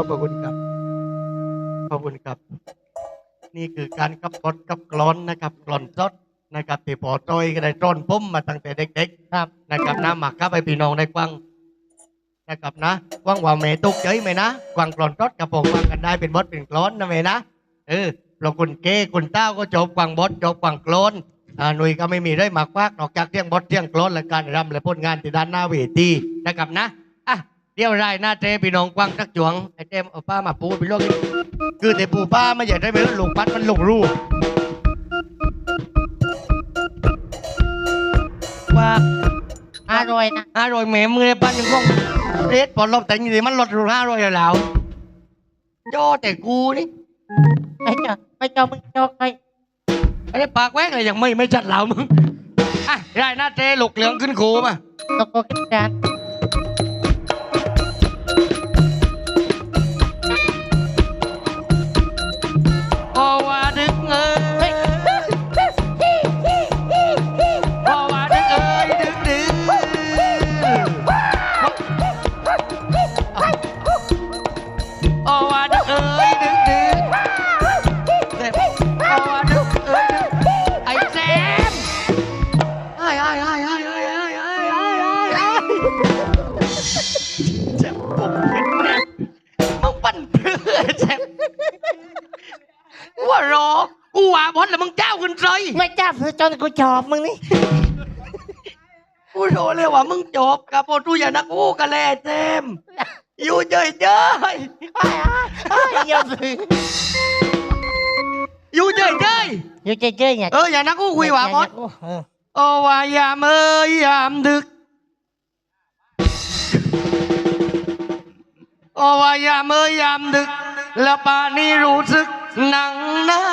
อบพระคุณครับ ขอบคุณครับ นี่คือการขับรถกับกลอนนะครับกลอนสดนะครับที่พอโต้อยก็ได้ต้นพุ่มมาตั้งแต่เด็กๆครับนะครับน้ำหมักครับไปพี่น้องได้กว้างนะครับนะกว้างว่าเมตุกเฉยไหมนะกว้างกลอนสดกับผมฟังกันได้เป็นบทเป็นกลอนนะเมนะเออเราคุณเก้คุณเต้าก็จบกว้างบทจบกว้างกลอนอ่าหนุ่ยก็ไม่มีได้มากวากนอกจากเที่ยงบทเที่ยงกลอนและการรำและผลงานที่ด้านหน้าเวทีนะครับนะ เดี๋ยวรายหน้าเจพี่น้องกว้างทักจวงไอ้เต็มเอาป้ามาปูไปโลกนี้คือแต่ปูป้าไม่อยากได้ไปลูกปัดมันลงรูว่าอร่อยนะห้าร้อยแหม่มือในปั้นยังคงเรดพอลบแต่งนี่มันลดรูห้าร้อยแล้วย่อแต่กูนี่ไม่เจอไม่เจอมึงเจอใครไอ้ปากแว้งเลยยังไม่ไม่จัดเหล่ามึงอะได้หน้าเจหลกเหลืองขึ้นคูมาตกโกกินจาน งเจ้าขึ้นใจไม่จ้าเพื่อจนกูชอบมึงนี่ กูโดนเลยว่ามึงจบกับโปรตุยานักกูกะแลเจมส์อยู่เฉยเฉยไอ้ไอ้ไอ้ยอมซื้อๆอยู่เฉยเฉยอยู่เจ๊ๆเนี่ยๆเอออย่านักกูคุยว่าบอสเออโอ้ว่ายามเอ้ยยามดึกโอ้ว่ายามเอ้ยยามดึก แล้วป่านนี้รู้สึกหนังเน่า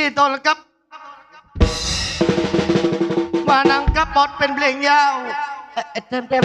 ที่ต้นกับมานั่งกับบอสเป็นเพลงยาวเอ่อเอ่อเต็มเต็ม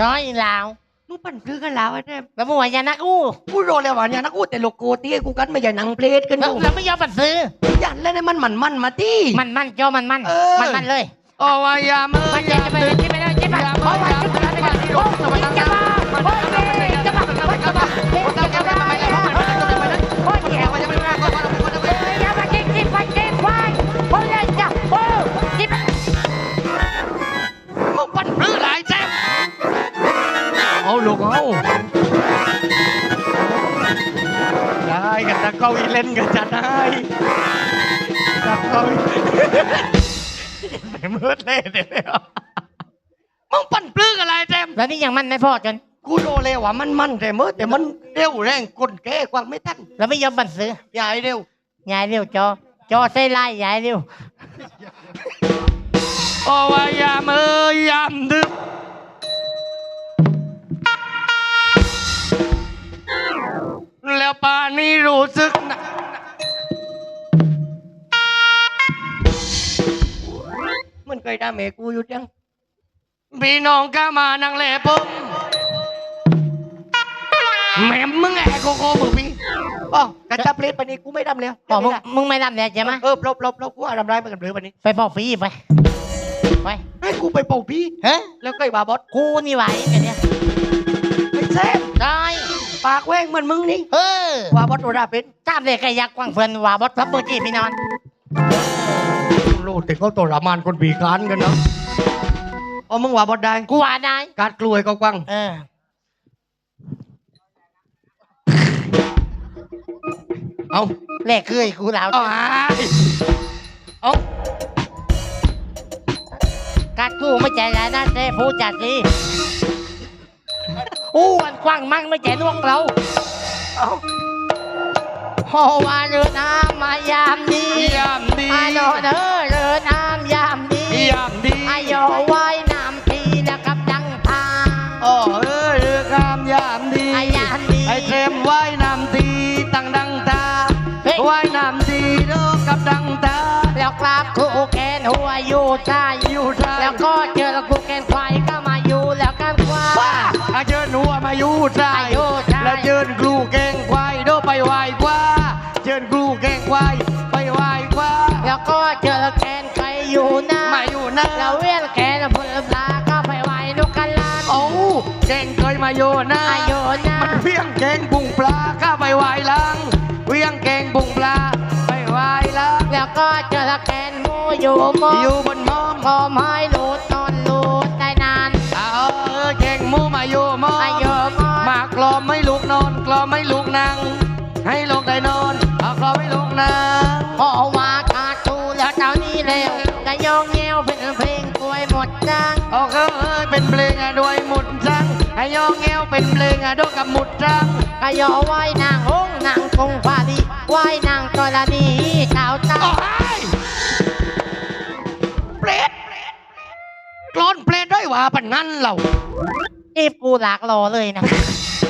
ช้อยลาวมึงปั่นซื้อกันแล้วไอ้เต็มแล้วมึงว่าอย่านักอู้กูโรเลยว่าเนี่ยนะกูแต่โลโก้ตีกูกันไม่ใช่หนังเพลงกันแล้วกูแล้วไม่ยอมปัดซื้อ ยันแล้วเนี่ยมันมันมันมาตีมันมันจอมันมันเออ มันมันเลย โอ้วายามเอ้มัยนจะยามจะไปดึกจะไปเลยจะไปโอ้ยจะไปจะไปโอ้ยจะมาจะมาโอ้ย เอาลูกเอาได้กันตะเก้าอีเล่นกันจะได้ตะเก้าอีไม่มืดเลยเดี๋ยวมึงปั่นปลื้ออะไรแซมแล้วนี่ยังมันไม่พอจนกูโดเลยว่ามันมันแต่มืดแต่มันเร็วแรงกลแก้กวางไม่ทันแล้วไม่ยอมบันซื้อใหญ่เร็วยายเร็วจอจอเส้นไล่ยายเร็วโอ้วายามเอ้ยยามดึก แล้วป่านนี้รู้สึกหนะมันเคยด่าแม่กูอยู่ยังพี่น้องก็มานั่งแหล่ผมแม่มึงแอบโกโก้มึงพี่อ๋อกระจับเล่นปานนี้กูไม่ดำแล้วบอกมึงมึงไม่รับเนี่ยใช่ไหมเออปลบปลบปลบกูอาดำไรมากันเลยวันนี้ ไปบอกพี่ไป ไป ให้กูไปเป่าพี่เฮ้ยแล้วก็ไอ้บาบอสกูนี่ไหวกันเนี่ยไอ้แซ่บได้ ปากแว้งเหมือนมึงนี่เออว่าบอสโดราเป็นตามเลยกยักกวางเฟินว่าบอสพับเบอร์จี้พี่นอนรู้แต่เขาตัวรามานคนบีคานกันเนาะเอามึงว่าบอสได้กูว่าได้การกล้วยก็กว้างเออเอาแลกเคยกูแล้วเอาไอ้เอากัดกูไม่ใจแล้วนะเจ้พูดจัดสิ อู้อันกว้างมั่งไม่ใจล่วงเราเอาโอว่าเรือน้ำมายามดียามดีไอ้โนเด้อเรือน้ำยามดียามดีไอ้โยว่ายน้ำทีนะครับดังทางโอ้เออเรือกามยามดีไอ้ยามดีไอ้เทมว่ายน้ำดีตั้งดังตาเฮ้ยว่ายน้ำดีเด้อกับดังตาแล้วกราบคู่แกนหัวอยู่ชายอยู่ ญครูแกงควายโดไปไหวกว่า เชิญครูแกงควายไปไหวกว่า แล้วก็เจอแล้วแกนใครอยู่หน้ามาอยู่นะแล้วเวียนแกนพลปลาก็ไปเก่งเคยมาโยนะอายุนะมันเพียงเก่งบุงปลาข้าไปไหวลังเพียงเก่งบุงปลาไปไหวลังแล้วก็เจอแกนหมูอยู่มออยู่บนมอมพอไม้หลุดนอนหลุดได้นานเออเก่งมูมาอยู่มอมอายุมอมากลอมไม่ลุกน อนกลอมไม่ลุกนั่ง ให้ลูกได้นอนเอากลอมไม่ลุกนั่งพอว่าขาดตูแล้วเท่านี้แล้วก็ยองเงี้ยวเป็นเพลงกล้วยหมดจังโอเคเอ้ยเป็นเพลงอะด้วยหมุดจังให้ยองเงี้ยวเป็นเพลงอะด้วยกับหมุดจังก็ยอไหว้นางองค์นางคงฟาดีไหว้นางกรณีสาวตาโอ้ยเปรตกลอนเปรตได้ว่าปันนั้นเราจีบกูหลากรอเลยนะเปรต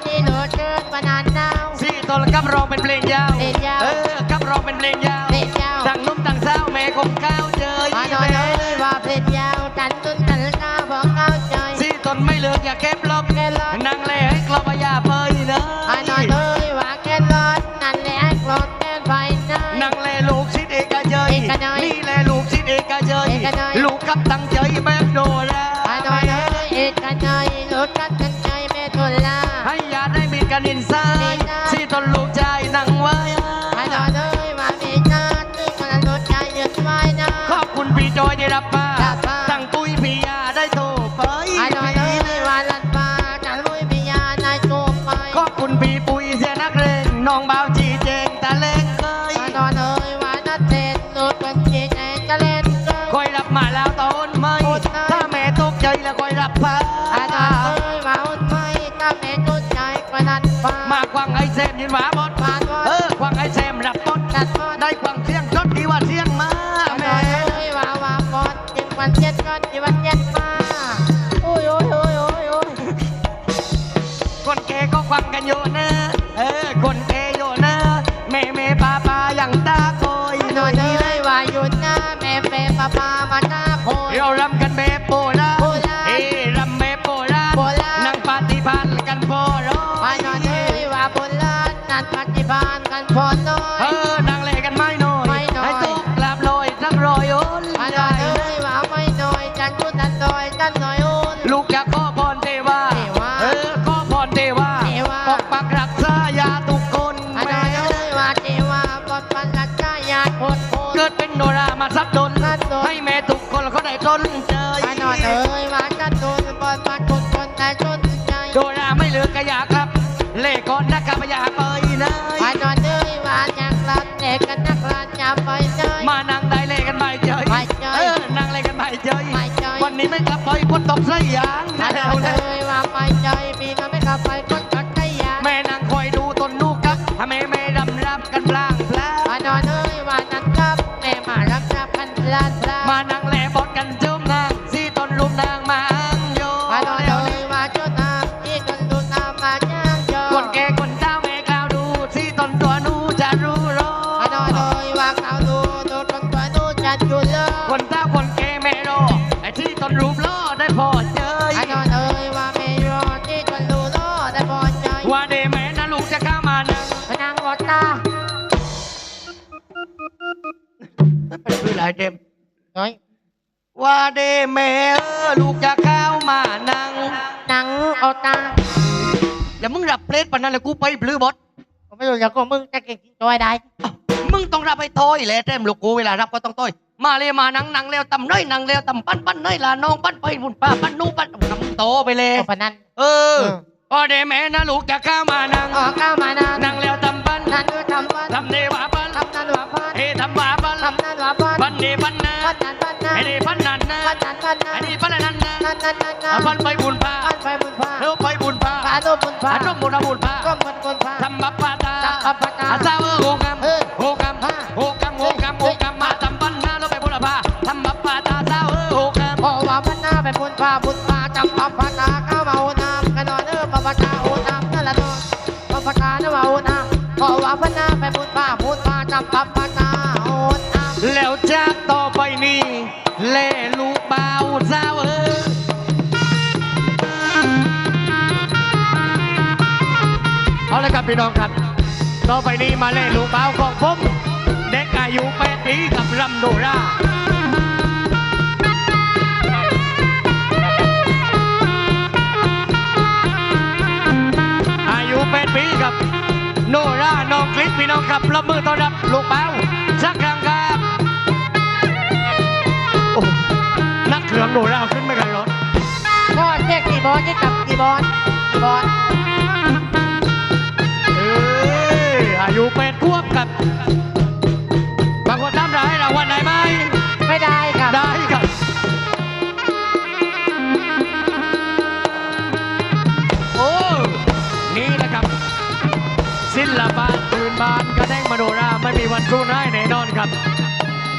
นผ่านนี่เหลือเกินมานานนาวสี่ตนกับร้องเป็นเพลงยาว เพลงยาว เออกับร้องเป็นเพลงยาวเพลงยาวตั้งนุ่มตั้งสาวแม่คงก้าวเจยตานอนเอ้ยว่าเพลงยาวจันตุนตันก้าบอกก้าวใจสี่ตนไม่เลือกอย่าเก็บ ให้ยาได้มีกันอินไซมีด์นะสี่ตนลูกใจนั่งไว้ตานอนเอ้ยว่ามีหน้าตึกมันรถใจยืดไว้นะขอบคุณพี่จอยได้รับมา อ้านปฏิพานกันพอน้อ คนตกใส่ยางนอนเอ้ว เป็นคือหลายเดมเฮ้ยว่าเดแม่เออลูกจะเข้ามานั่งหนังเอาตาแล้วมึงรับเพลทปานนั้นเลยกูไปบลือบดผมไม่รู้อยากก็มึงจะเก่งจริงตัวได้มึงต้องรับไปทอยแหละเต็มลูกกูเวลารับก็ต้องทอยมาเลยมานังนังแล้วตำน้อยนังแล้วตำปั้นปั้นน้อยลาน้องปั้นไปบุญป้าปั้นนู่ปั้นทำโตไปเลยโอ้พนันเออพอเดแม่นะลูกจะเข้ามานังออกเข้ามานานนังแล้วตำปั้น นั่นก็ทำบ้านทำเดวา นั้นบ้านนั้นไอเดปั้นนันนะบ้านนั้นบ้านนั้ไอนเดปั้นนันนะนั่นนั่นนั่นนั่เอานปั้นไปบุญป้าบ้านไปบุญพาเร็วไปบุญป้าพาโดบุญพาอาจมบุญบุญป้าก็มันคนพาทำบัปปาตาทำบัปปาตา พี่น้องครับต่อไปนี้มาเล่ลูกบ่าของผมเด็กอายุแปดปีกับรำโดราอายุแปดปีกับโนราน้องคลิปพี่น้องครับรับมือต้อนรับลูกเป้าสักครั้งครับนักเครื่องโนราขึ้นไม่กันรถก็เช็คกี่บอลที่จับกี่บอลกี่บอล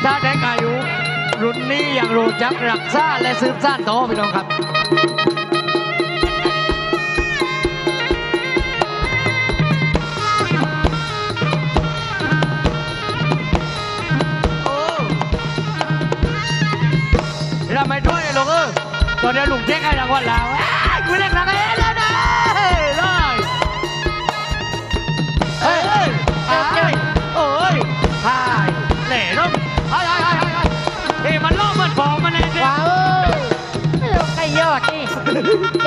ถ้าเด็กอายุรุ่นนี้อยังรู้จักรักษาและสืบสานต่อพี่น้องครับโอ้เราไม่ด้วยเลยลูกเออตอนนี้ลุงเจ๊กให้รางวัลแล้วเอ้ยกูเล่นรางวัลแล้วนะเฮ้ยเลยเฮ้ยเฮ้ยเฮ้ยโอ้ยหา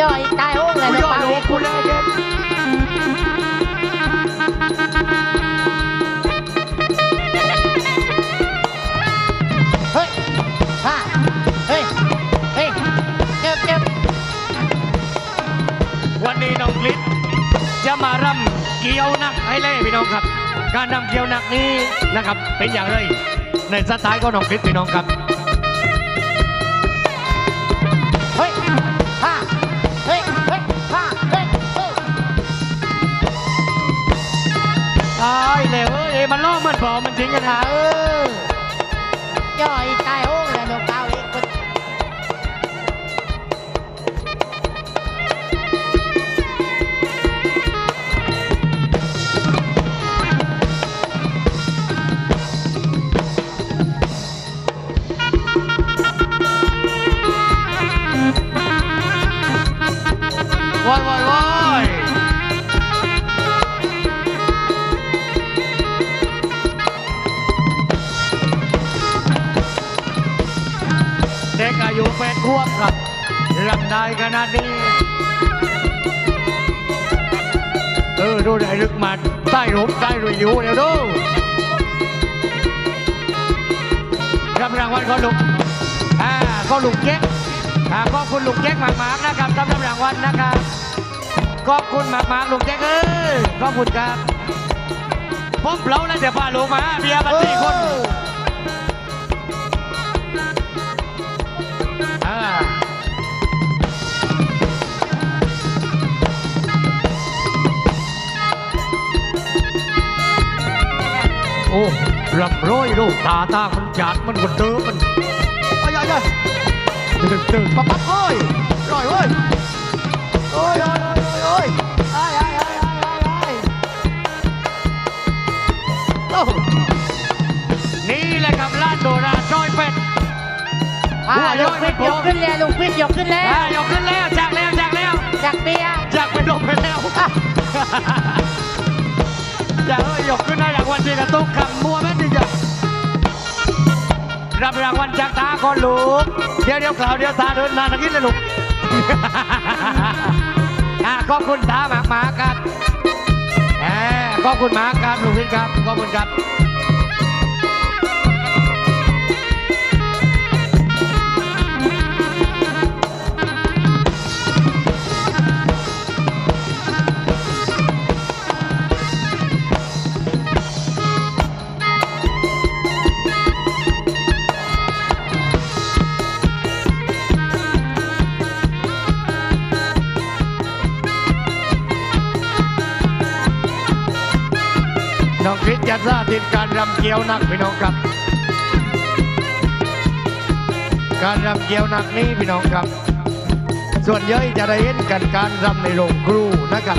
ยอดอีกตายโอ้งเลยนะยอดปาโลเวกกูเลยเนี่ยเฮ้ยฮ่าเฮ้ย เฮ้ยเจ็บเจ็บวันนี้น้องคลิปจะมารำเกี่ยวหนักให้เล่พี่น้องครับ การรำเกี่ยวหนักนี้นะครับ เป็นอย่างไรในสไตล์ของน้องคลิปพี่น้องครับ มันล่อมันบอกมันจริงกันนะฮ่าเออย่ออีกตายโอ้ อายุแปดขวบครับรำได้ขนาดนี้ เออดูได้ลึกมันใต้หลุมใต้รุยอยู่เดี๋ยวดูรับรางวัลก็ลุกอ่าก็ลุกเก๊กอ่าขอบคุณลุงเก๊กมากๆนะครับสำหรับรางวัลนะครับขอบคุณมากๆลุงเก๊กเออขอบคุณครับผมเปล่าแล้วเดี๋ยวพาลูกมาเบียร์บันสี่คน โอ้รำร้อยลูกตาตามันจัดมันกดเดิมมันอ้ยอ้ยอ้ยตื่นตื่นปั๊บปั๊บเอ้ยร่อยเว้ยโอ้ยโอ้ยโอ้ยโอ้ยอ้ายอ้ยอ้ายอ้ยอ้ายอ้ยโอ้นี่แหละครับร้านโดราจอยเป็ดอ่าลูกฟิตยกขึ้นแล้วลูกฟิตยกขึ้นแล้อ่าวยกขึ้นแล้วจากแล้วจากแล้วจากเบียร์จากไปลงไปแล้วอย่าเอ้ยยกขึ้นได้รางวัลที่กระตุกคำมัางวัลจากตาก่อนลูก เดี๋ยวเดี๋ยวข่าวเดี๋ยวตาเดินนานทักนิดเลยลูกอ่าขอบคุณตามากมาครับแหมขอบคุณมากครับลุงพินครับ ขอบคุณครับ จะสาธิตการรำเกียวนักพี่น้องครับ การรำเกี่ยวหนักนี้พี่น้องครับ ส่วนเยอะจะได้เห็นกันการรำในโรงครูนะครับ